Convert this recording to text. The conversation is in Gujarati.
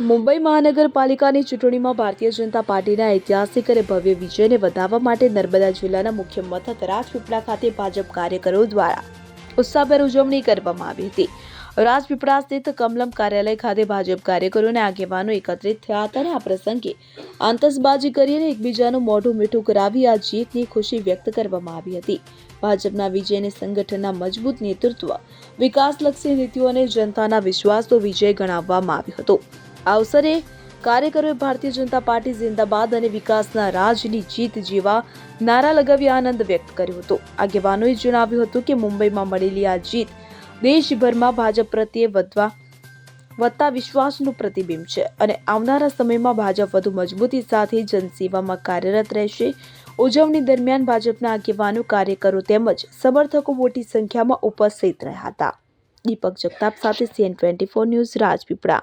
મુંબઈ મહાનગરપાલિકાની ચૂંટણીમાં ભારતીય જનતા પાર્ટીના ઐતિહાસિક અને ભવ્ય વિજયને વધાવવા માટે નર્મદા જિલ્લાના મુખ્ય મથક રાજપીપળા ખાતે ભાજપ કાર્યકરો દ્વારા ઉત્સાહભેર ઉજવણી કરવામાં આવી હતી. રાજપીપળા સ્થિત કમલમ કાર્યાલય ખાતે ભાજપ કાર્યકરો અને આગેવાનો એકત્રિત થયા હતા અને આ પ્રસંગે આતશબાજી કરીને એકબીજાનું મોઢું મીઠું કરાવી આ જીતની ખુશી વ્યક્ત કરવામાં આવી હતી. ભાજપના વિજયને સંગઠનના મજબૂત નેતૃત્વ, વિકાસલક્ષી નીતિઓ અને જનતાના વિશ્વાસનો વિજય ગણાવવામાં આવ્યો હતો. અવસરે કાર્યકરોએ ભારતીય જનતા પાર્ટી જિંદાબાદ અને વિકાસના રાજની જીત જેવા નારા લગાવી આનંદ વ્યક્ત કર્યો હતો. આગેવાનોએ જણાવ્યું હતું કે મુંબઈમાં મળેલી આ જીત દેશભરમાં ભાજપ પ્રત્યે વધવા વધતા વિશ્વાસનું પ્રતિબિંબ છે અને આવનારા સમયમાં ભાજપ વધુ મજબૂતી સાથે જનસેવામાં કાર્યરત રહેશે. ઉજવણી દરમિયાન ભાજપના આગેવાનો, કાર્યકરો તેમજ સમર્થકો મોટી સંખ્યામાં ઉપસ્થિત રહ્યા હતા. દીપક જગતાપ સાથે CN twenty four news Rajpipla.